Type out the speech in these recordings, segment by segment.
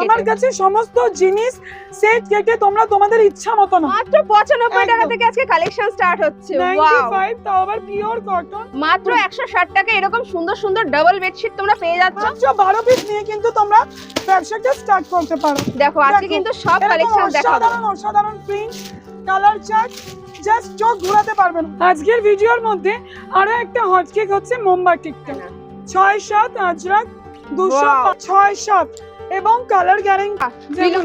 আমার কাছে সমস্ত জিনিস সেট কেটে তোমরা তোমাদের ইচ্ছা মতো না মাত্র পঁচানব্বই টাকা থেকে আজকে কালেকশন স্টার্ট হচ্ছে। ওয়াও 95 তাও আবার পিওর কটন মাত্র একশো ষাট টাকা এরকম সুন্দর সুন্দর ডাবল বেডশিট তোমরা পেয়ে যাচ্ছ। মাত্র বারো পিস নিয়ে কিন্তু তোমরা ব্যবসাটা স্টার্ট করতে পারো। দেখো আজকে কিন্তু সব কালেকশন দেখাবো। অসাধারণ অসাধারণ প্রিন্ট কালার চার্ট জাস্ট চোখ ঘোরাতে পারবে না। আজকের ভিডিওর মধ্যে আরও একটা হট কেক হচ্ছে মোমবাটিকটা ছয় সাত আজরাক দুশো. ছয় সাত। এবং কালার গ্যারেন্টি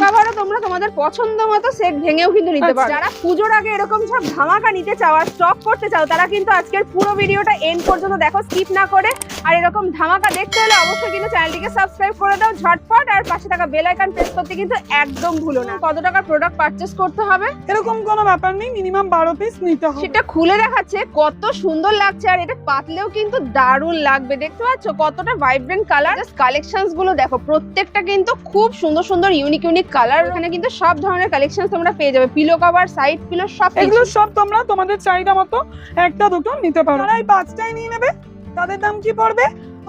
কাভারও তোমরা তোমাদের পছন্দ মতো সেট ভেঙেও কিন্তু নিতে পারো। আচ্ছা। যারা পুজোর আগে এরকম সব ধামাকা নিতে চাও আর স্টক করতে চাও তারা কিন্তু আজকের পুরো ভিডিওটা এন্ড পর্যন্ত দেখো স্কিপ না করে। আর এরকম ধামাকা দেখতে হলে অবশ্যই কিন্তু চ্যানেলটিকে সাবস্ক্রাইব করে দাও ঝটপট। আর পাশে থাকা বেল আইকন প্রেস করতে কিন্তু একদম ভুলো না। কত টাকার প্রোডাক্ট পারচেস করতে হবে? এরকম কোনো ব্যাপার নেই মিনিমাম বারো পিস নিতে হবে। সেটা খুলে দেখাচ্ছে কত সুন্দর লাগছে। আর এটা পাতলেও কিন্তু দারুণ লাগবে। দেখতে পাচ্ছ কতটা ভাইব্রেন্ট কালার জাস্ট কালেকশনসগুলো দেখো প্রত্যেকটা কিন্তু খুব সুন্দর সুন্দর ইউনিক ইউনিক কালার এখানে কিন্তু সব ধরনের কালেকশন তোমরা পেয়ে যাবে। পিলো কভার সাইড পিলো সব। এগুলো সব তোমরা তোমাদের চাহিদা মতো একটা দুটো নিতে পারো। যারা এই পাঁচটাই নিয়ে নেবে। তাদের দাম কি পড়বে?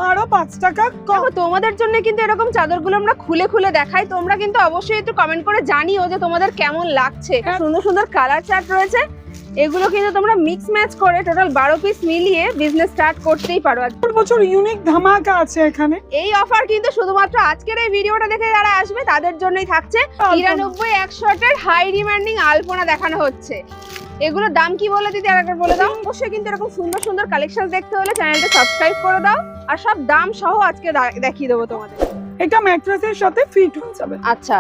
আরও পাঁচ টাকা কম। তোমাদের জন্য কিন্তু এরকম চাদরগুলো আমরা খুলে খুলে দেখাই। তোমরা কিন্তু অবশ্যই একটু কমেন্ট করে জানিও যে তোমাদের কেমন লাগছে। হ্যাঁ। সুন্দর সুন্দর কালার চার্ট রয়েছে। এগুলো কিন্তু তোমরা মিক্স ম্যাচ করে টোটাল বারো পিস মিলিয়ে বিজনেস স্টার্ট করতেই পারো বছর ইউনিক ধামাকা আছে এখানে। এই অফার কিন্তু শুধুমাত্র আজকের এই ভিডিওটা দেখে যারা আসবে তাদের জন্যই থাকছে তিরানব্বই একশোটের হাই ডিমান্ডিং আলপনা দেখানো হচ্ছে। এগুলোর দাম কি বলে দিদি? আরেকবার বলে দাও। অবশ্যই কিন্তু এরকম সুন্দর সুন্দর কালেকশন দেখতে হলে চ্যানেলটা সাবস্ক্রাইব করে দাও। আর সব দাম সহ আজকে দেখিয়ে দেবো তোমাদের। এটা ম্যাট্রেসের সাথে ফিট হয়ে যাবে। আচ্ছা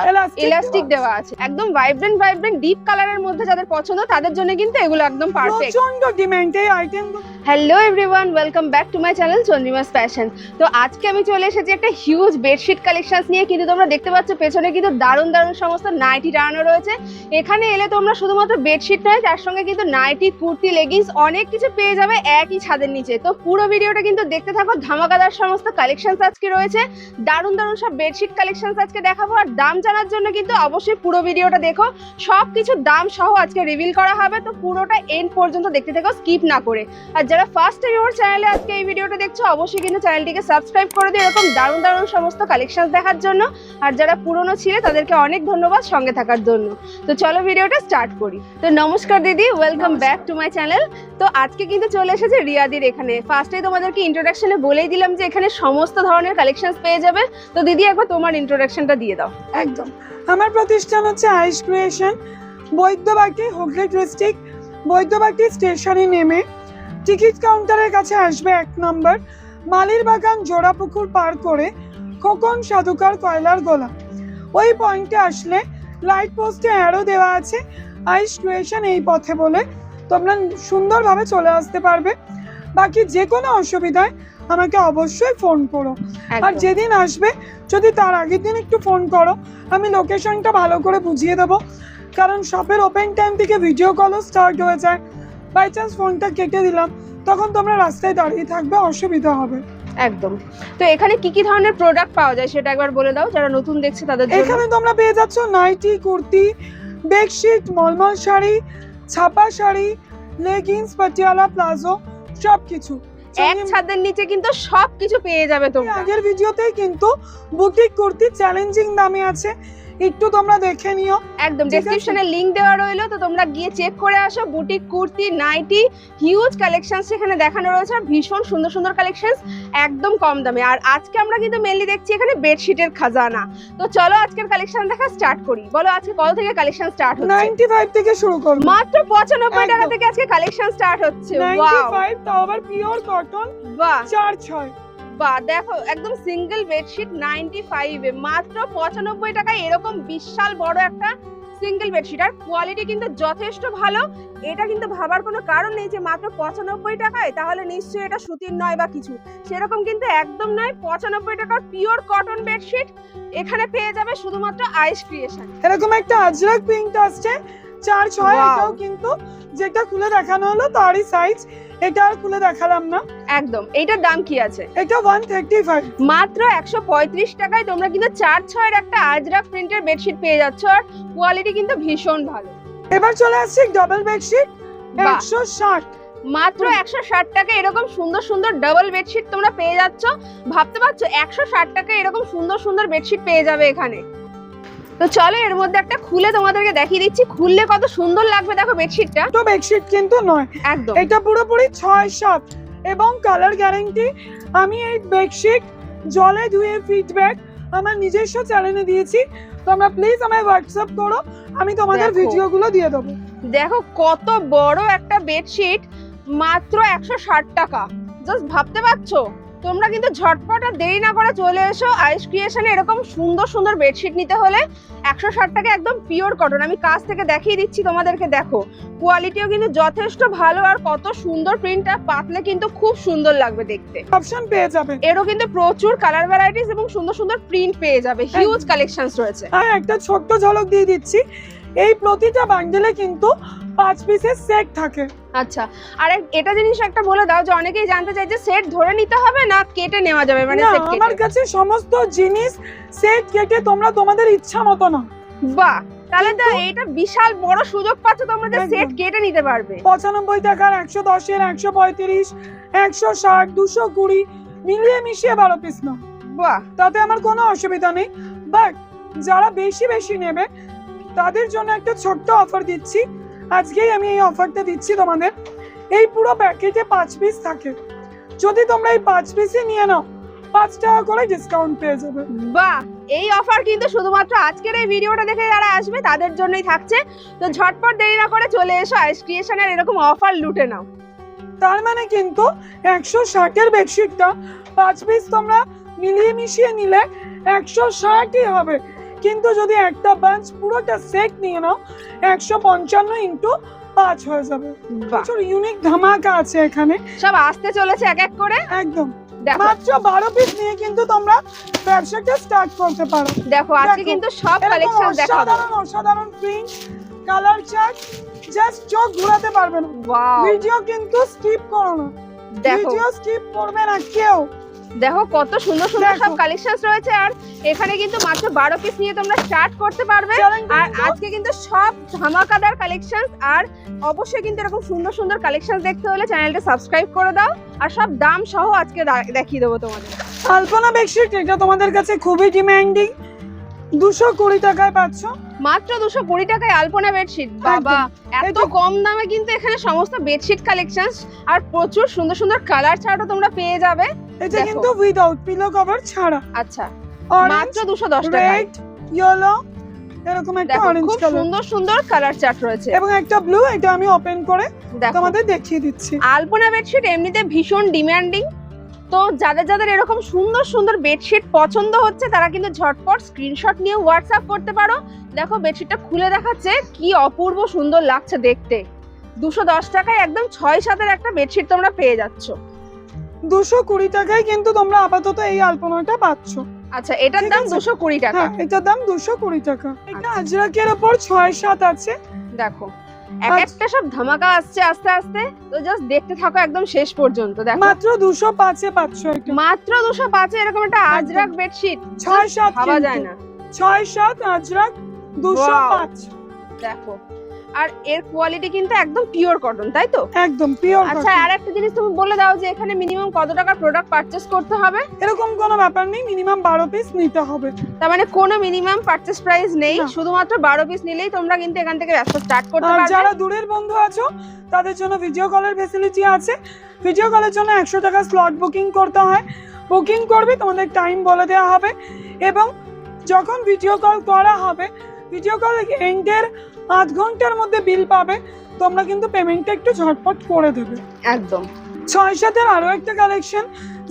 ইলাস্টিক দেওয়া আছে। একদম ভাইব্রেন্ট ভাইব্রেন্ট ডিপ কালারের মধ্যে যাদের পছন্দ তাদের জন্য কিন্তু এগুলো একদম পারফেক্ট প্রচণ্ড ডিমান্ড এই item hello everyone welcome back to my channel Chandrima's fashion তো আজকে আমি চলে এসেছি একটা হিউজ বেডশিট কালেকশনস নিয়ে কিন্তু তোমরা দেখতে পাচ্ছ পেছনে কিন্তু দারুণ দারুণ সমস্ত নাইটি টানানো রয়েছে। এখানে এলে তোমরা শুধুমাত্র বেডশিট নয় তার সঙ্গে কিন্তু নাইটি কুর্তি লেগিংস অনেক কিছু পেয়ে যাবে একই ছাদের নিচে। তো পুরো ভিডিওটা কিন্তু দেখতে থাকো ধামাকাদার সমস্ত কালেকশনস আজকে রয়েছে। দারুণ দারুণ সব বেডশিট কালেকশনস আজকে দেখাবো আর দাম জানার জন্য কিন্তু অবশ্যই পুরো ভিডিওটা দেখো। সব কিছু দাম সহ আজকে রিভিল করা হবে তো পুরোটা এন্ড পর্যন্ত দেখতে থাকো স্কিপ না করে। আর যারা ফার্স্ট টাইম আমার চ্যানেলে আজকে এই ভিডিওটা দেখছ অবশ্যই কিন্তু চ্যানেলটিকে সাবস্ক্রাইব করে দিও এরকম দারুণ দারুণ সমস্ত কালেকশন দেখার জন্য। আর যারা পুরনো ছিলে তাদেরকে অনেক ধন্যবাদ সঙ্গে থাকার জন্য। তো চলো ভিডিওটা স্টার্ট করি। তো নমস্কার দিদি welcome back to my channel তো আজকে কিন্তু চলে এসেছে রিয়াদির এখানে। ফার্স্টে তোমাদেরকে ইন্ট্রোডাকশনে বলেই দিলাম যে এখানে সমস্ত ধরনের কালেকশন পেয়ে যাবে। তো দিদি, একবার তোমার ইন্ট্রোডাকশনটা দিয়ে দাও। একদম। আমার প্রতিষ্ঠান হচ্ছে ice creation Baidyabati Hooghly district Baidyabati স্টেশনে নেমে টিকিট কাউন্টারের কাছে আসবে এক নম্বর মালির বাগান জোড়াপুকুর পার করে খোকন সাধুকার কয়লার গোলা। ওই পয়েন্টে আসলে লাইট পোস্টে অ্যারো দেওয়া আছে আইস ক্রিয়েশন এই পথে বলে তোমরা সুন্দরভাবে চলে আসতে পারবে। বাকি যে কোনো অসুবিধায় আমাকে অবশ্যই ফোন করো। আর যেদিন আসবে যদি তার আগের দিন একটু ফোন করো আমি লোকেশনটা ভালো করে বুঝিয়ে দেবো। কারণ শপের ওপেন টাইম থেকে ভিডিও কলও স্টার্ট হয়ে যায়। বাই চান্স ফোনটা কেটে দিলাম তখন তোমরা রাস্তায় দাঁড়িয়ে থাকবে অসুবিধা হবে। একদম। তো এখানে কি কি ধরনের প্রোডাক্ট পাওয়া যায় সেটা একবার বলে দাও যারা নতুন দেখছে তাদের জন্য। এখানে তোমরা পেয়ে যাচ্ছ নাইটি কুর্তি বেডশিট মলমল শাড়ি ছাপা শাড়ি লেগিংস পাটিয়ালা প্লাজো সব কিছু এক ছাদের নিচে কিন্তু সবকিছু পেয়ে যাবে তোমরা। আগের ভিডিওতেই কিন্তু বুকিং করতে চ্যালেঞ্জিং দামে আছে। একটু তোমরা দেখে নিও। একদম। ডেসক্রিপশনে লিংক দেওয়া রইল তো তোমরা গিয়ে চেক করে আসো। Boutique kurti nighty huge collection সেখানে দেখানো রয়েছে আর ভীষণ সুন্দর সুন্দর কালেকশন একদম কম দামে। আর আজকে আমরা কিন্তু মেনলি দেখছি এখানে বেডশিটের খাজানা। তো চলো আজকের কালেকশন দেখা স্টার্ট করি। বলো আজকে কত থেকে কালেকশন স্টার্ট হচ্ছে? নাইনটি ফাইভ থেকে শুরু করব। মাত্র পঁচানব্বই টাকা থেকে আজকে কালেকশন স্টার্ট হচ্ছে। ওয়াও ফাইভ তাও আবার পিওর কটন বাহ! চার ছয়। বা দেখো একদম সিঙ্গেল বেডশিট নাইনটি ফাইভে মাত্র পঁচানব্বই টাকায় এরকম বিশাল বড় একটা সিঙ্গেল বেডশিট আর কোয়ালিটি কিন্তু যথেষ্ট ভালো। এটা কিন্তু ভাবার কোনো কারণ নেই যে মাত্র পঁচানব্বই টাকায় তাহলে নিশ্চয়ই এটা সুতির নয় বা কিছু। সেরকম কিন্তু একদম নয় পঁচানব্বই টাকার পিওর কটন বেডশিট এখানে পেয়ে যাবে শুধুমাত্র আইস ক্রিয়েশন এরকম একটা আজরাক প্রিন্ট আসছে চার ছয় এটাও কিন্তু যেটা খুলে দেখানো হলো তারই সাইজ এটা আর খুলে দেখালাম না। একদম। এইটার দাম কি আছে? এটা ওয়ান থার্টি ফাইভ মাত্র একশো পঁয়ত্রিশ টাকায় তোমরা কিন্তু চার ছয়ের একটা আজরাক প্রিন্টের বেডশিট পেয়ে যাচ্ছ আর কোয়ালিটি কিন্তু ভীষণ ভালো। এবার চলে আসছি ডাবল বেডশিট বাহ। একশো ষাট। মাত্র একশো ষাট টাকা এরকম সুন্দর সুন্দর ডাবল বেডশিট তোমরা পেয়ে যাচ্ছ। ভাবতে পারছ একশো ষাট টাকা এরকম সুন্দর সুন্দর বেডশিট পেয়ে যাবে এখানে। তো চলো এর মধ্যে একটা খুলে তোমাদেরকে দেখিয়ে দিচ্ছি। খুললে কত সুন্দর লাগবে দেখো বেডশিটটা তো বেডশিট কিন্তু নয়। একদম। এটা পুরোপুরি ছয় সাত। এবং কালার গ্যারান্টি আমি এই বেডশিট জলে ধুয়ে ফিডব্যাক আমার নিজস্ব চ্যানেলে দিয়েছি। তোমরা প্লিজ আমায় হোয়াটসঅ্যাপ করো আমি তোমাদের। ভিডিওগুলো দিয়ে দেবো। দেখো কত বড় একটা বেডশিট মাত্র একশো ষাট টাকা। জাস্ট ভাবতে পারছ? তোমরা কিন্তু ঝটপট আর দেরি না করে চলে এসো। আইস ক্রিয়েশনে এরকম সুন্দর সুন্দর বেডশিট নিতে হলে একশো ষাট টাকা একদম পিওর কটন আমি কাছ থেকে দেখিয়ে দিচ্ছি তোমাদেরকে দেখো। কোয়ালিটিও কিন্তু যথেষ্ট ভালো আর কত সুন্দর প্রিন্টটা পাতলে কিন্তু খুব সুন্দর লাগবে দেখতে। অপশন পেয়ে যাবে। এরও কিন্তু প্রচুর কালার ভ্যারাইটিস এবং সুন্দর সুন্দর প্রিন্ট পেয়ে যাবে। হিউজ কালেকশনস রয়েছে। আর একটা ছোট্ট ঝলক দিয়ে দিচ্ছি। এই প্রতিটা বান্ডেলে কিন্তু পাঁচ পিসের সেট থাকে। আচ্ছা আর এটা জিনিস একটা বলে দাও যে অনেকেই জানতে চাই যে সেট ধরে নিতে হবে না কেটে নেওয়া যাবে? মানে সেট আমার কাছে সমস্ত জিনিস সেট কেটে তোমরা তোমাদের ইচ্ছা মতো না বাহ তাহলে তো এইটা বিশাল বড় সুযোগ পাচ্ছ তোমরা যে সেট কেটে নিতে পারবে। পঁচানব্বই টাকার একশো দশের একশো পঁয়ত্রিশ একশো ষাট দুশো কুড়ি মিলিয়ে মিশিয়ে বারো পিস না বাহ। তাতে আমার কোনো অসুবিধা নেই। বাট যারা বেশি বেশি নেবে তাদের জন্য একটা ছোট্ট অফার দিচ্ছি। আজকেই আমি এই অফারটা দিচ্ছি তোমাদের। এই পুরো প্যাকেটে পাঁচ পিস থাকে। যদি তোমরা এই পাঁচ পিসই নিয়ে নাও পাঁচ টাকা করে ডিসকাউন্ট পেয়ে যাবে। বাহ! এই অফার কিন্তু শুধুমাত্র আজকের এই ভিডিওটা দেখে যারা আসবে তাদের জন্যই থাকছে। তো ঝটপট দেরি না করে চলে এসো আইস ক্রিয়েশনের এরকম অফার লুটে নাও। তার মানে কিন্তু একশো ষাটের বেডশিটটা পাঁচ পিস তোমরা মিলিয়ে মিশিয়ে নিলে একশো ষাটই হবে। কিন্তু যদি একটা বাঞ্চ পুরোটা সেট নিয়ে নাও একশো পঞ্চান্ন ইন্টু পাঁচ হয়ে যাবে। প্রচুর ইউনিক ধামাকা আছে এখানে। সব আসতে চলেছে এক এক করে? একদম। মাত্র বারো পিস নিয়ে কিন্তু তোমরা ব্যবসাটা স্টার্ট করতে পারো। দেখো আজকে কিন্তু সব কালেকশন দেখাবো। অসাধারণ অসাধারণ প্রিন্ট কালার চার্ট জাস্ট চোখ ঘোরাতে পারবে না। ভিডিও কিন্তু স্কিপ করো না। ভিডিও স্কিপ করবে না কেউ। দেখো কত সুন্দর সুন্দর সব কালেকশন রয়েছে আর এখানে কিন্তু মাত্র বারো পিস নিয়ে তোমরা স্টার্ট করতে পারবে। আর আজকে কিন্তু সব ধামাকাদার কালেকশন আর অবশ্যই কিন্তু এরকম সুন্দর সুন্দর কালেকশন দেখতে হলে চ্যানেলটা সাবস্ক্রাইব করে দাও। আর সব দাম সহ আজকে দেখিয়ে দেবো তোমাদের। আলপনা বেডশিট এটা তোমাদের কাছে খুবই ডিমান্ডিং দুশো কুড়ি টাকায় পাচ্ছ। মাত্র দুশো কুড়ি টাকায় আলপনা বেডশিট। বাবা এত কম দামে কিন্তু এখানে সমস্ত বেডশিট কালেকশন আর প্রচুর সুন্দর সুন্দর কালার চার্টও তোমরা পেয়ে যাবে। এটা কিন্তু উইদাউট পিলো কভার ছাড়া। আচ্ছা মাত্র দুশো দশ টাকা রেড ইয়েলো এরকম একটা অরেঞ্জ খুব সুন্দর সুন্দর কালার চার্ট রয়েছে। এবং একটা ব্লু এটা আমি ওপেন করে তোমাদের দেখিয়ে দিচ্ছি। আলপনা বেডশিট এমনিতে ভীষণ ডিমান্ডিং তো যাদের যাদের এরকম সুন্দর সুন্দর বেডশিট পছন্দ হচ্ছে তারা কিন্তু ঝটপট স্ক্রিনশট নিয়ে হোয়াটসঅ্যাপ করতে পারো। দেখো বেডশিটটা খুলে দেখাচ্ছে কি অপূর্ব সুন্দর লাগছে দেখতে। দুশো দশ টাকায় একদম ছয় সাতের একটা বেডশিট তোমরা পেয়ে যাচ্ছ। দুশো কুড়ি টাকায় কিন্তু তোমরা আপাতত এই আলপনাটা পাচ্ছ। আচ্ছা এটার দাম দুশো কুড়ি টাকা। হ্যাঁ এটার দাম দুশো কুড়ি টাকা। এটা আচ্ছা। আজরাকের ওপর ছয় সাত আছে। দেখো এক। একটা সব ধামাকা আসছে আস্তে আস্তে তো জাস্ট দেখতে থাকো একদম শেষ পর্যন্ত দেখো। মাত্র দুশো পাঁচে পাচ্ছ মাত্র দুশো পাঁচে এরকম একটা আজরাক বেডশিট ছয় সাত ভাবা যায় না। ছয় সাত আজরাক দুশো পাঁচ। দেখো আর এর কোয়ালিটি কিন্তু একদম পিওর কটন তাই তো? একদম পিওর আচ্ছা আর একটা জিনিস তুমি বলে দাও যে এখানে মিনিমাম কত টাকার প্রোডাক্ট পারচেস করতে হবে? এরকম কোনো ব্যাপার নেই মিনিমাম বারো পিস নিতে হবে। তার মানে কোনো মিনিমাম পারচেস প্রাইস নেই শুধুমাত্র বারো পিস নিলেই তোমরা কিন্তু এখান থেকে ব্যবসা স্টার্ট করতে পারবে। যারা দূরের বন্ধু আছো তাদের জন্য ভিডিও কলের ফেসিলিটি আছে। ভিডিও কলের জন্য একশো টাকা স্লট বুকিং করতে হয়। বুকিং করবে তোমাদের টাইম বলে দেওয়া হবে। এবং যখন ভিডিও কল করা হবে ভিডিও কল এন্ডের আধ ঘণ্টার মধ্যে বিল পাবে তোমরা কিন্তু পেমেন্টটা একটু ঝটপট করে দেবে। একদম। ছয় সাতের আরও একটা কালেকশন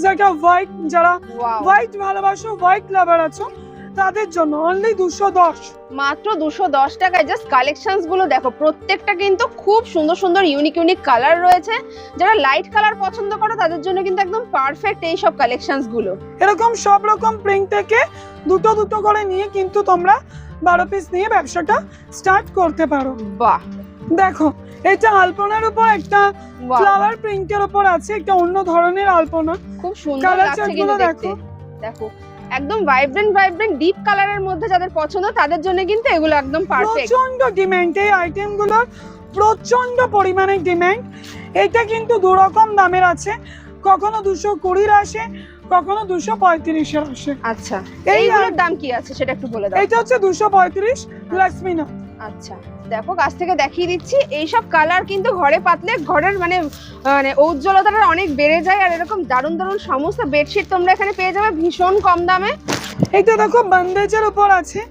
যেটা হোয়াইট যারা হোয়াইট ভালোবাসো হোয়াইট লাভার আছো তাদের জন্য অনলি দুশো দশ। মাত্র দুশো দশ টাকায় জাস্ট কালেকশনসগুলো দেখো প্রত্যেকটা কিন্তু খুব সুন্দর সুন্দর ইউনিক ইউনিক কালার রয়েছে। যারা লাইট কালার পছন্দ করো তাদের জন্য কিন্তু একদম পারফেক্ট এই সব কালেকশনসগুলো। এরকম সব রকম প্রিন্ট থেকে দুটো দুটো করে নিয়ে কিন্তু তোমরা বারো পিস নিয়ে ব্যবসাটা স্টার্ট করতে পারো। বাহ। দেখো এটা আলপনার উপর একটা ফ্লাওয়ার প্রিন্টের উপর আছে একটা অন্য ধরনের আলপনা। খুব সুন্দর লাগছে কিন্তু দেখতে। দেখো। একদম ভাইব্রেন্ট ভাইব্রেন্ট ডিপ কালারের মধ্যে যাদের পছন্দ তাদের জন্য কিন্তু এগুলো একদম পারফেক্ট প্রচণ্ড ডিমান্ড এই আইটেমগুলোর প্রচণ্ড পরিমাণে ডিমান্ড এটা কিন্তু দু রকম দামের আছে। কখনো দুশো কুড়ির আসে কখনো দুশো পঁয়ত্রিশের আসে আচ্ছা এই এইগুলোর দাম কি আছে সেটা একটু বলে দাও। এইটা হচ্ছে দুশো পঁয়ত্রিশ লক্ষ্মীনা আচ্ছা দেখো কাছ থেকে দেখিয়ে দিচ্ছি এইসব কালার কিন্তু ঘরে পাতলে ঘরের মানে মানে উজ্জ্বলতাটা অনেক বেড়ে যায় আর এরকম দারুণ দারুণ সমস্ত বেডশিট তোমরা এখানে পেয়ে যাবে ভীষণ কম দামে। এইটা দেখো বন্দেজের উপর আছে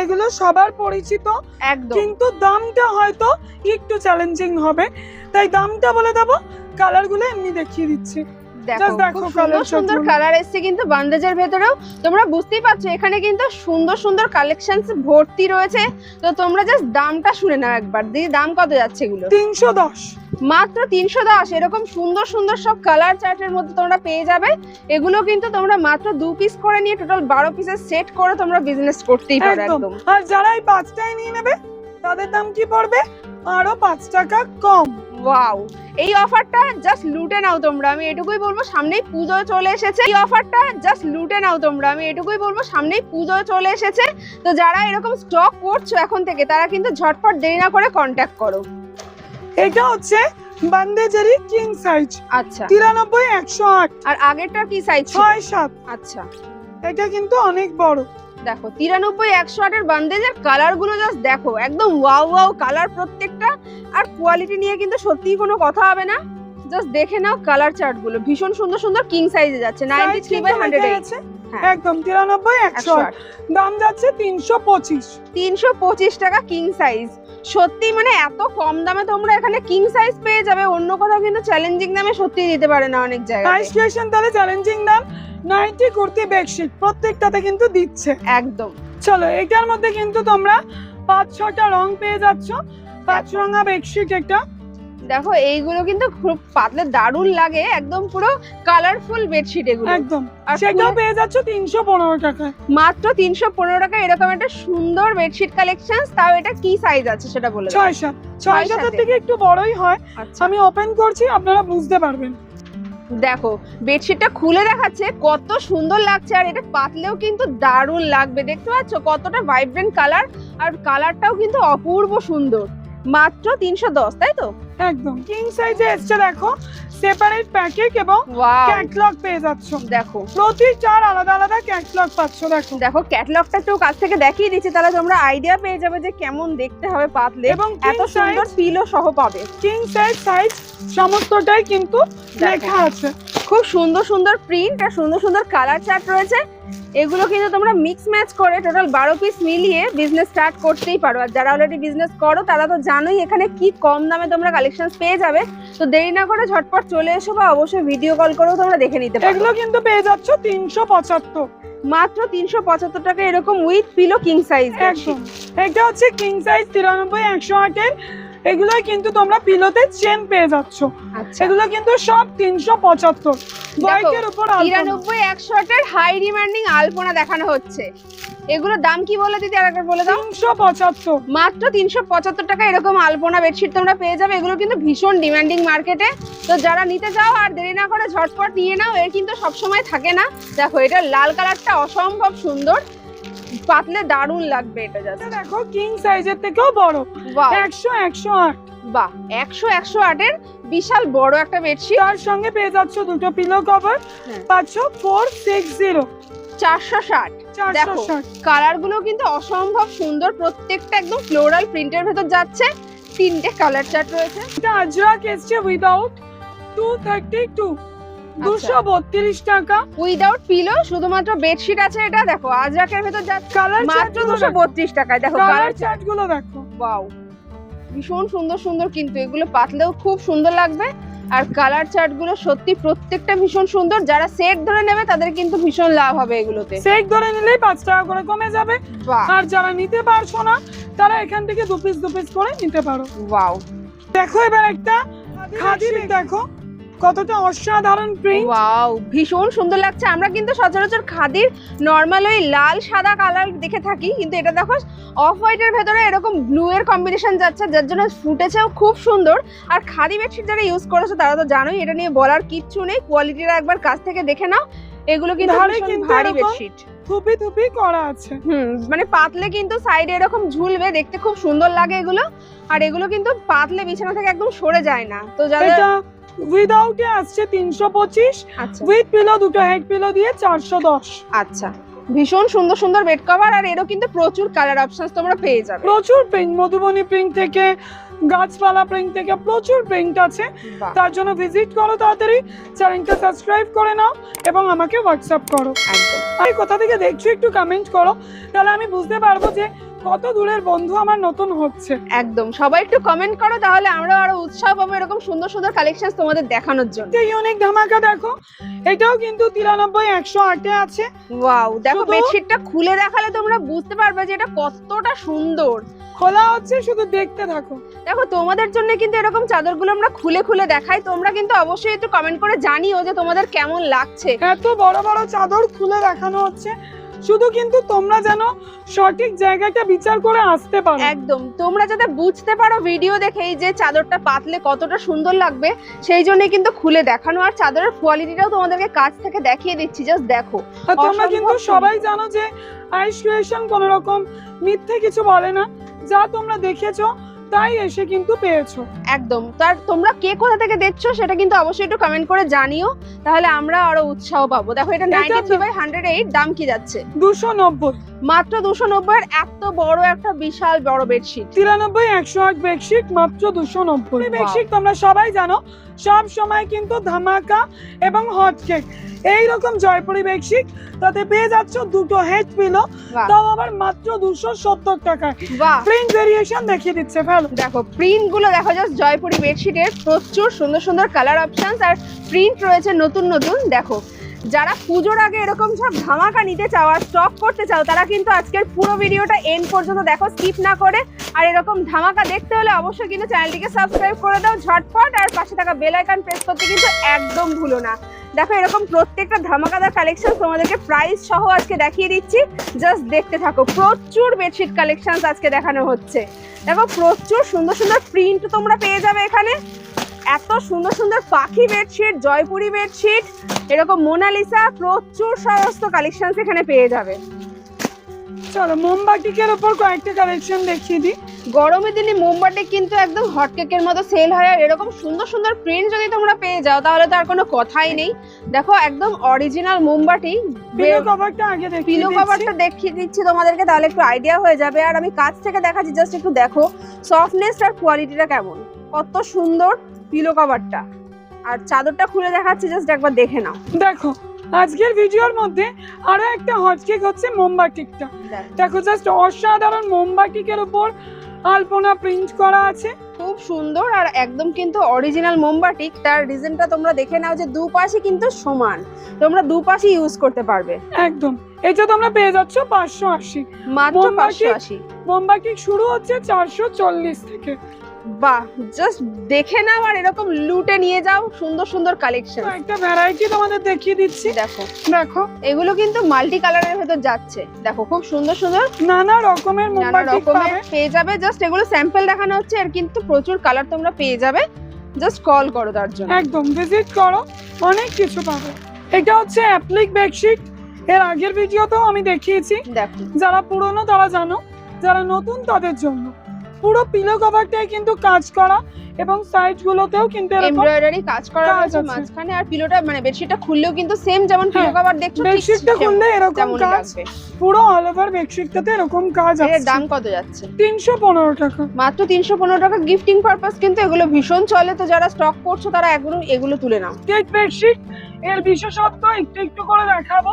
এগুলো সবার পরিচিত একদম। কিন্তু দামটা হয়তো একটু চ্যালেঞ্জিং হবে। তাই দামটা বলে দেবো কালারগুলো এমনি দেখিয়ে দিচ্ছি। দেখো Just দেখো খুব colour সুন্দর সুন্দর কালার এসছে কিন্তু বান্দেজের ভেতরেও। তোমরা বুঝতেই পারছ এখানে কিন্তু সুন্দর সুন্দর কালেকশনস ভর্তি রয়েছে। তো তোমরা জাস্ট দামটা শুনে নাও একবার দিদি দাম কত যাচ্ছে এগুলো? তিনশো দশ। মাত্র তিনশো দশ এরকম সুন্দর সুন্দর সব কালার চার্টের মধ্যে তোমরা পেয়ে যাবে। এগুলো কিন্তু তোমরা মাত্র দু পিস করে নিয়ে টোটাল বারো পিসের সেট করে তোমরা বিজনেস করতেই পারো একদম। আর যারা এই পাঁচটায় নিয়ে নেবে তাদের দাম কি পড়বে? আরও পাঁচ টাকা কম। ওয়াও এই অফারটা জাস্ট লুটে নাও তোমরা। আমি এটুকুই বলব সামনেই পুজো চলে এসেছে। এই অফারটা জাস্ট লুটে নাও তোমরা। আমি এটুকুই বলব সামনেই পুজো চলে এসেছে। তো যারা এরকম স্টক করছ এখন থেকে তারা কিন্তু ঝটপট দেরি না করে কন্ট্যাক্ট করো। এটা হচ্ছে বান্দেজারি কিং সাইজ আচ্ছা। তিরানব্বই একশো আট। আর আগেরটার কি সাইজ ছয় সাত। আচ্ছা। এটা কিন্তু অনেক বড়। দেখো তিরানব্বই একশো আটের বান্দেজের কালারগুলো জাস্ট দেখো। একদম ওয়াও ওয়াও কালার প্রত্যেকটা। আর কোয়ালিটি নিয়ে কিন্তু সত্যিই কোনো কথা হবে না। জাস্ট দেখে নাও কালার চার্টগুলো। ভীষণ সুন্দর সুন্দর কিং সাইজে যাচ্ছে। নাইনটি Size থ্রি কিন্তু বাই হান্ড্রেড লেখা এইট আছে। হ্যাঁ। একদম তিরানব্বই একশো একশো আট। দাম যাচ্ছে তিনশো পঁচিশ। তিনশো পঁচিশ টাকা কিং সাইজ সত্যি মানে এত কম দামে তোমরা এখানে কিং সাইজ পেয়ে যাবে। অন্য কোথাও কিন্তু চ্যালেঞ্জিং দামে সত্যি দিতে পারে না অনেক জায়গায় হাই স্টেশন তাহলে চ্যালেঞ্জিং দাম। নাইনটি কুর্তি বেডশিট প্রত্যেকটাতে কিন্তু দিচ্ছে। একদম। চলো এটার মধ্যে কিন্তু তোমরা পাঁচ ছটা রং পেয়ে যাচ্ছ। পাঁচ রঙা বেডশিট এটা দেখো এইগুলো কিন্তু খুব পাতলে দারুণ লাগে একদম পুরো কালারফুল বেডশিট এগুলো। একদম। সেটাও পেয়ে যাচ্ছ তিনশো পনেরো টাকায়। মাত্র তিনশো পনেরো টাকা এরকম একটা সুন্দর বেডশিট কালেকশন তাও এটা কি সাইজ আছে সেটা বলে দাও। ছয় সাত। ছয় সাতের থেকে একটু বড়ই হয়। আচ্ছা। আমি ওপেন করছি আপনারা বুঝতে পারবেন। দেখো বেডশিটটা খুলে দেখাচ্ছে কত সুন্দর লাগছে আর এটা পাতলেও কিন্তু দারুণ লাগবে। দেখতে পাচ্ছ কতটা ভাইব্রেন্ট কালার আর কালারটাও কিন্তু অপূর্ব সুন্দর। মাত্র তিনশো দশ তাই তো? একদম। কিং সাইজে এসছে দেখো। সেপারেট প্যাকেট এবং ক্যাটলগ পেয়ে যাচ্ছ। দেখো। প্রতি চার আলাদা আলাদা ক্যাটলগ পাচ্ছ দেখো। দেখো ক্যাটলগটা একটু কাছ থেকে দেখিয়ে দিচ্ছি তাহলে তোমরা আইডিয়া পেয়ে যাবে যে কেমন দেখতে হবে পাতলে। এবং এত সুন্দর পিলো সহ পাবে। কিং সাইজ সাইজ সমস্তটাই কিন্তু লেখা আছে। খুব সুন্দর সুন্দর প্রিন্ট আর সুন্দর সুন্দর কালার চার্ট রয়েছে। এগুলো কিন্তু তোমরা মিক্স ম্যাচ করে টোটাল বারো পিস মিলিয়ে বিজনেস স্টার্ট করতেই পারো। আর যারা অলরেডি বিজনেস করো তারা তো জানোই এখানে কি কম দামে তোমরা কালেকশন পেয়ে যাবে। তো দেরি না করে ঝটপট চলে এসো বা অবশ্যই ভিডিও কল করেও তোমরা দেখে নিতে পারো। এগুলো কিন্তু পেয়ে যাচ্ছ তিনশো পঁচাত্তর। মাত্র তিনশো পঁচাত্তর টাকা এরকম উইথ পিলো কিং সাইজ একদম। এটা হচ্ছে কিং সাইজ তিরানব্বই একশো আটের। এগুলো কিন্তু তোমরা পিলোতে চেন পেয়ে যাচ্ছ। আচ্ছা। এগুলো কিন্তু সব তিনশো পঁচাত্তর। তিরানব্বই একশো আটের হাই ডিমান্ডিং আলপনা দেখানো হচ্ছে। এগুলোর দাম কি বলে দিদি আরেকবার বলে দাও। তিনশো পঁচাত্তর। মাত্র তিনশো পঁচাত্তর টাকা এরকম আলপনা বেডশিট তোমরা পেয়ে যাবে। এগুলো কিন্তু ভীষণ ডিমান্ডিং মার্কেটে তো যারা নিতে চাও আর দেরি না করে ঝটপট নিয়ে নাও এর কিন্তু সবসময় থাকে না। দেখো এটা লাল কালারটা অসম্ভব সুন্দর। পাতলে দারুণ লাগবে এটা জাস্ট দেখো কিং সাইজের থেকেও বড়। একশো একশো আট। বাহ একশো একশো আটের বিশাল বড় একটা বেডশিট তার সঙ্গে পেয়ে যাচ্ছ দুটো পিলো কভার হ্যাঁ। পাচ্ছ ফোর সিক্স জিরো চারশো ষাট। দেখো। কালারগুলো কিন্তু অসম্ভব সুন্দর প্রত্যেকটা একদম ফ্লোরাল প্রিন্টের ভেতর যাচ্ছে। তিনটে কালার চার্ট রয়েছে। এটা আজরাক এসছে উইদাউট টু থার্টি টু দুশো বত্রিশ টাকা। উইদাউট পিলো শুধুমাত্র বেডশিট আছে এটা দেখো আজরাকের ভেতর যাচ্ছে কালার মাত্র দুশো বত্রিশ টাকায়। দেখো কালার চার্টগুলো দেখো। ওয়াও ভীষণ সুন্দর সুন্দর কিন্তু এগুলো পাতলেও খুব সুন্দর লাগবে। আর কালার চার্টগুলো সত্যি প্রত্যেকটা ভীষণ সুন্দর। যারা সেট ধরে নেবে তাদের কিন্তু ভীষণ লাভ হবে এগুলোতে। সেট ধরে নিলেই পাঁচ টাকা করে কমে যাবে। আর যারা নিতে পারছ না তারা এখান থেকে দু পিস দু পিস করে নিতে পারো। ওয়াও দেখো এবার একটা খাদির দেখো। কতটা অসাধারণ প্রিন্ট ওয়াও ভীষণ সুন্দর লাগছে। আমরা কিন্তু সচরাচর খাদির নর্মাল ওই লাল, সাদা কালার দেখে থাকি, কিন্তু এটা দেখো অফ হোয়াইটের ভেতরে এরকম ব্লু এর কম্বিনেশন যাচ্ছে, যার জন্য ফুটেছেও খুব সুন্দর। আর খাদি বেডশিট যারা ইউজ করেছ, তারা তো জানোই, এটা নিয়ে বলার কিচ্ছু নেই। কোয়ালিটিটা একবার কাছ থেকে দেখে নাও। এগুলো কিন্তু ভীষণ ভারী বেডশিট থুপি থুপি করা আছে। হুম মানে পাতলে কিন্তু সাইডে এরকম ঝুলবে দেখতে খুব সুন্দর লাগে এগুলো। আর এগুলো কিন্তু পাতলে বিছানা থেকে একদম সরে যায় না। তো যাদের উইদাউটে আসছে তিনশো পঁচিশ আচ্ছা। উইথ পিলো দুটো হেড পিলো দিয়ে চারশো দশ। আচ্ছা। ভীষণ সুন্দর সুন্দর বেড কভার আর এরও কিন্তু প্রচুর কালার অপশনস তোমরা পেয়ে যাবে। প্রচুর প্রিন্ট মধুবনী প্রিন্ট থেকে গাছপালা প্রিন্ট থেকে প্রচুর প্রিন্ট আছে। তার জন্য ভিজিট করো তাড়াতাড়ি চ্যানেলটা সাবস্ক্রাইব করে নাও এবং আমাকে হোয়াটসঅ্যাপ করো। একদম। আমি কোথা থেকে দেখছ একটু কমেন্ট করো তাহলে আমি বুঝতে পারব যে কত দূরের বন্ধু আমার নতুন হচ্ছে। একদম। সবাই একটু কমেন্ট করো তাহলে আমরা আরও উৎসাহ পাবো এরকম সুন্দর সুন্দর কালেকশন তোমাদের দেখানোর জন্য। যে অনেক ধামাকা দেখো এটাও কিন্তু তিরানব্বই একশো আটে আছে। ওয়াও দেখো বেডশিটটা খুলে দেখালে তোমরা বুঝতে পারবে যে এটা কতটা সুন্দর। খোলা হচ্ছে শুধু দেখতে থাকো। দেখো তোমাদের জন্য কিন্তু এরকম চাদরগুলো আমরা খুলে খুলে দেখাই। তোমরা কিন্তু অবশ্যই একটু কমেন্ট করে জানিও যে তোমাদের কেমন লাগছে। এত বড় বড় চাদর খুলে দেখানো হচ্ছে। শুধু কিন্তু তোমরা যেন সঠিক জায়গাটা বিচার করে আসতে পারো। একদম। তোমরা যাতে বুঝতে পারো ভিডিও দেখেই যে চাদরটা পাতলে কতটা সুন্দর লাগবে সেই জন্যই কিন্তু খুলে দেখানো। আর চাদরের কোয়ালিটিটাও তোমাদেরকে কাছ থেকে দেখিয়ে দিচ্ছি জাস্ট দেখো। তোমরা কিন্তু সবাই জানো যে আইস ক্রিয়েশন কোনো রকম মিথ্যে কিছু বলে না। যা তোমরা দেখেছ তাই এসে কিন্তু পেয়েছ। একদম। তার তোমরা কে কোথা থেকে দেখছ সেটা কিন্তু অবশ্যই একটু কমেন্ট করে জানিও। তাহলে আমরা আরও উৎসাহ পাবো। দেখো এটা ninety three by hundred eight দাম কি যাচ্ছে? দুশো নব্বই। মাত্র দুশো নব্বই এত বড় একটা বিশাল বড় বেডশিট তিরানব্বই একশো আট বেডশিট মাত্র দুশো নব্বই। বেডশিট তোমরা সবাই জানো সব সময় কিন্তু ধামাকা এবং হট কেক এইরকম জয়পুরি বেডশিট তাতে পেয়ে যাচ্ছ দুটো হেড পিলো। তাও আবার মাত্র দুশো সত্তর টাকায়। প্রিন্ট ভেরিয়েশন দেখিয়ে দিচ্ছে ফেলো দেখো প্রিন্টগুলো দেখো জাস্ট জয়পুরি বেডশিটের প্রচুর সুন্দর সুন্দর কালার অপশনস আর প্রিন্ট রয়েছে নতুন নতুন। দেখো, যারা পুজোর আগে এরকম সব ধামাকা নিতে চাও আর স্টক করতে চাও, তারা কিন্তু আজকের পুরো ভিডিওটা এন্ড পর্যন্ত দেখো স্কিপ না করে। আর এরকম ধামাকা দেখতে হলে অবশ্যই কিন্তু চ্যানেলটিকে সাবস্ক্রাইব করে দাও ঝটপট, আর পাশে থাকা বেল আইকন প্রেস করতে কিন্তু একদম ভুলো না। দেখো, এরকম প্রত্যেকটা ধামাকাদার কালেকশন তোমাদেরকে প্রাইস সহ আজকে দেখিয়ে দিচ্ছি। জাস্ট দেখতে থাকো, প্রচুর বেডশিট কালেকশন আজকে দেখানো হচ্ছে। দেখো প্রচুর সুন্দর সুন্দর প্রিন্ট তোমরা পেয়ে যাবে এখানে। এত সুন্দর সুন্দর পাখি বেডশিট জয়পুরি বেডশিট এরকম মোনালিসা প্রচুর সমস্ত কালেকশন এখানে পেয়ে যাবে। চলো মোমবাটিকের ওপর কয়েকটা কালেকশন দেখিয়ে দিই। গরমের দিনে মোমবাটি কিন্তু একদম হটকেকের মতো সেল হয় আর এরকম সুন্দর সুন্দর প্রিন্ট যদি তোমরা পেয়ে যাও তাহলে তো আর কোনো কথাই নেই। দেখো একদম অরিজিনাল মোমবাটি পিলো কভারটা আগে পিলো দিচ্ছি। কভারটা দেখিয়ে দিচ্ছি তোমাদেরকে তাহলে একটু আইডিয়া হয়ে যাবে। আর আমি কাছ থেকে দেখাচ্ছি জাস্ট একটু দেখো সফটনেস আর কোয়ালিটিটা কেমন? কত সুন্দর পিলো কভারটা আর চাদরটা খুলে দেখাচ্ছি জাস্ট একবার দেখে নাও। দেখো আজকের ভিডিওর মধ্যে আরও একটা হটকেক হচ্ছে মোমবাটিকটা দেখো। জাস্ট অসাধারণ মোমবাটিকের উপর আলপনা প্রিন্ট করা আছে। খুব সুন্দর আর একদম কিন্তু অরিজিনাল মোমবাটিক তার ডিজাইনটা তোমরা দেখে নাও যে দুপাশে কিন্তু সমান। তোমরা দুপাশে ইউজ করতে পারবে। একদম। এটা তোমরা পেয়ে যাচ্ছ পাঁচশো আশি। মাত্র মোমবাতি? পাঁচশো আশি। মোমবাটিক শুরু হচ্ছে চারশো চল্লিশ থেকে। বাহ জাস্ট দেখে নাও আর এরকম লুটে নিয়ে যাও সুন্দর সুন্দর কালেকশন একটা ভ্যারাইটি তোমাদের দেখিয়ে দিচ্ছি। দেখো। দেখো। এগুলো কিন্তু মাল্টি কালারের ভেতর যাচ্ছে। দেখো খুব সুন্দর সুন্দর নানা রকমের নানা রকমের পেয়ে যাবে। জাস্ট এগুলো স্যাম্পল দেখানো হচ্ছে আর কিন্তু প্রচুর কালার তোমরা পেয়ে যাবে। জাস্ট কল করো তার জন্য। একদম ভিজিট করো অনেক কিছু পাবে। এটা হচ্ছে অ্যাপ্লিক বেডশিট এর আগের ভিডিওতেও আমি দেখিয়েছি। দেখো। যারা পুরনো তারা জানো যারা নতুন তাদের জন্য। পুরো পিলো কভারটাই কিন্তু কাজ করা এবং সাইড গুলোতেও কিন্তু এরকম এমব্রয়ডারি কাজ করা আছে। মাঝখানে আর পিলোটা মানে বেডশিটটা খুললেও কিন্তু সেম যেমন পিলো হ্যাঁ, কভার দেখছ বেডশিটটা খুললে এরকম কাজ পুরো অল ওভার বেডশিটটাতে এরকম কাজ আছে। এর দাম কত যাচ্ছে? তিনশো পনেরো টাকা। মাত্র তিনশো পনেরো টাকা। গিফটিং পারপাস কিন্তু এগুলো ভীষণ চলে। তো যারা স্টক করছ তারা এগুলো এগুলো তুলে নাও। কেক বেডশিট এর বিশেষত্ব একটু একটু করে দেখাবো।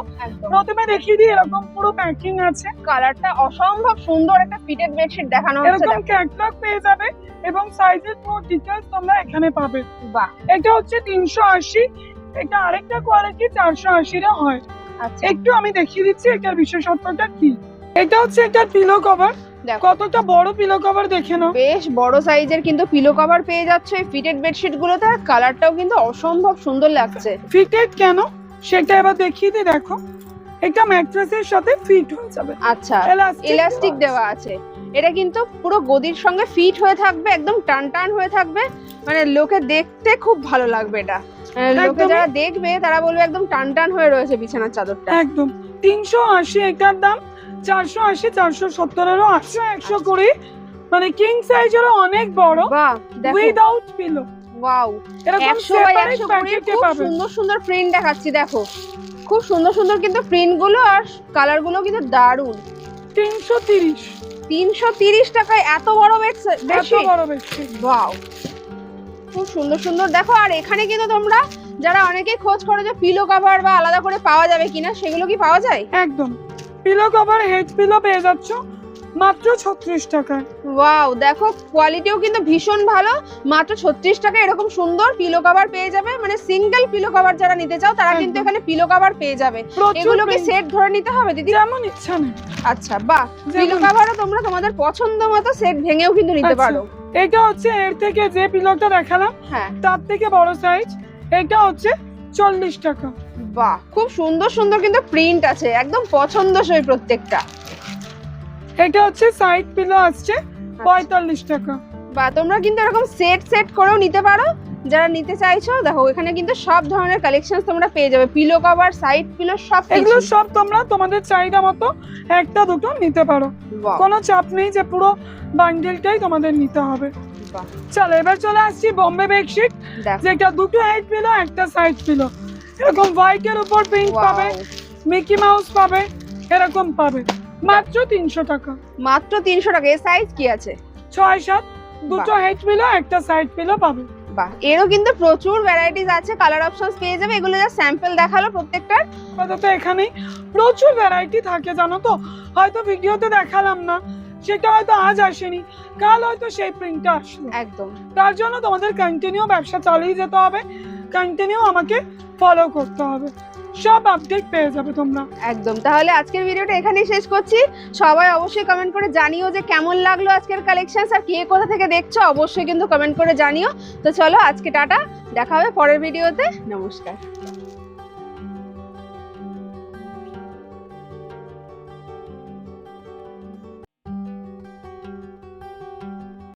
প্রথমে দেখিয়ে দিই এরকম পুরো প্যাকিং আছে। কালারটা অসম্ভব সুন্দর একটা ফিটেড বেডশিট দেখানো হচ্ছে এরকম। ক্যাটলগ পেয়ে যাবে এবং সাইজের পুরো ডিটেলস তোমরা এখানে পাবে। বাহ। এটা হচ্ছে তিনশো আশি এটা আরেকটা কোয়ালিটি চারশো আশিরে হয়। আচ্ছা। একটু আমি দেখিয়ে দিচ্ছি এটার বিশেষত্বটা কি। এটা হচ্ছে একটা পিলো কভার দেখো। কতটা বড় পিলো কভার দেখে নাও। বেশ বড় সাইজের কিন্তু পিলো কভার পেয়ে যাচ্ছে এই ফিটেড বেডশিট গুলোতে। আর কালারটাও কিন্তু অসম্ভব সুন্দর লাগছে। ফিটেড কেন? সেটা এবার দেখিয়ে দিই দেখো। এটা ম্যাট্রেসের সাথে ফিট হয়ে যাবে। আচ্ছা এলাস্টিক ইলাস্টিক দেওয়া আছে। এটা কিন্তু পুরো গদির সঙ্গে ফিট হয়ে থাকবে একদম টান টান হয়ে থাকবে। মানে লোকে দেখতে খুব ভালো লাগবে এটা। লোকে যারা দেখবে তারা বলবে একদম টান টান হয়ে রয়েছে বিছানার চাদরটা। একদম। তিনশো আশি এটার দাম চারশো আশি চারশো সত্তরেরও আটশো একশো কুড়ি। মানে কিং সাইজ সাইজেরও অনেক বড়। উইদাউট পিলো ওয়াও এরকম সুন্দর সুন্দর প্রিন্ট দেখাচ্ছি দেখো। খুব সুন্দর সুন্দর কিন্তু প্রিন্টগুলো আর কালারগুলো কিন্তু দারুণ। তিনশো তিরিশ। তিনশো তিরিশ টাকায় এত বড় বেড বেশি? বড় বেশি ওয়াও খুব সুন্দর সুন্দর। দেখো আর এখানে কিন্তু তোমরা যারা অনেকেই খোঁজ করো যে পিলো কভার বা আলাদা করে পাওয়া যাবে কিনা সেগুলো কি পাওয়া যায়? একদম। পিলো কভার হেড পিলো পেয়ে যাচ্ছ। মাত্র ছত্রিশ টাকা। ওয়াও দেখো কোয়ালিটিও কিন্তু ভীষণ ভালো। মাত্র ছত্রিশ টাকা এরকম সুন্দর পিলো কভার পেয়ে যাবে। মানে সিঙ্গেল পিলো কভার যারা নিতে চাও তারা কিন্তু এখানে পিলো কভার পেয়ে যাবে। প্রচুর এগুলো কি print। সেট ধরে নিতে হবে দিদি? যেমন ইচ্ছা নেই আচ্ছা বাহ। পিলো কভারও তোমরা তোমাদের পছন্দ মতো সেট ভেঙেও কিন্তু নিতে আচ্ছা। পারো। এটা হচ্ছে এর থেকে যে পিলোটা দেখালাম হ্যাঁ। তার থেকে বড় সাইজ এটা হচ্ছে চল্লিশ টাকা। বাহ খুব সুন্দর সুন্দর কিন্তু প্রিন্ট আছে। একদম পছন্দসই প্রত্যেকটা। এটা হচ্ছে সাইড পিলো আসছে আচ্ছা। পঁয়তাল্লিশ টাকা। বা তোমরা কিন্তু এরকম সেট সেট করেও নিতে পারো। যারা নিতে চাইছো দেখো এখানে কিন্তু সব ধরনের কালেকশন তোমরা পেয়ে যাবে। পিলো কভার সাইড পিলো সব এগুলো সব তোমরা তোমাদের চাহিদা মতো একটা দুটো নিতে পারো। কোনো চাপ নেই যে পুরো বান্ডিলটাই তোমাদের নিতে হবে। চলো এবার চলে আসছি বোম্বে বেডশিট যেটা দুটো হেড পিলো একটা সাইড পিলো এরকম হোয়াইটের উপর Wow, পাবে মিকি মাউস পাবে এরকম পাবে। মাত্র তিনশো টাকা। মাত্র তিনশো টাকা। এর সাইজ কি আছে? ছয় সাত দুটো হেড পিলো একটা সাইড পিলো পাবে। বাহ। এরও কিন্তু প্রচুর ভ্যারাইটিস আছে। কালার অপশনস পেয়ে যাবে। এগুলো যা স্যাম্পল দেখাল প্রত্যেকটার। আপাতত এখানেই। প্রচুর ভ্যারাইটি থাকে জানো তো? হয়তো ভিডিওতে দেখালাম না। সেটা হয়তো আজ আসেনি। কাল হয়তো সেই প্রিন্টটা আসলো। একদম। তার জন্য তোমাদের কন্টিনিউ ব্যবসা চালিয়ে যেতে হবে। কন্টিনিউ আমাকে ফলো করতে হবে। সব আপডেট পেয়ে যাবে তোমরা। একদম। তাহলে আজকের ভিডিওটা এখানেই শেষ করছি। সবাই অবশ্যই কমেন্ট করে জানিও যে কেমন লাগল আজকের কালেকশন আর কে কোথা থেকে দেখছ, অবশ্যই কিন্তু কমেন্ট করে জানিও। তো চলো আজকে টাটা, দেখা হবে পরের ভিডিওতে নমস্কার।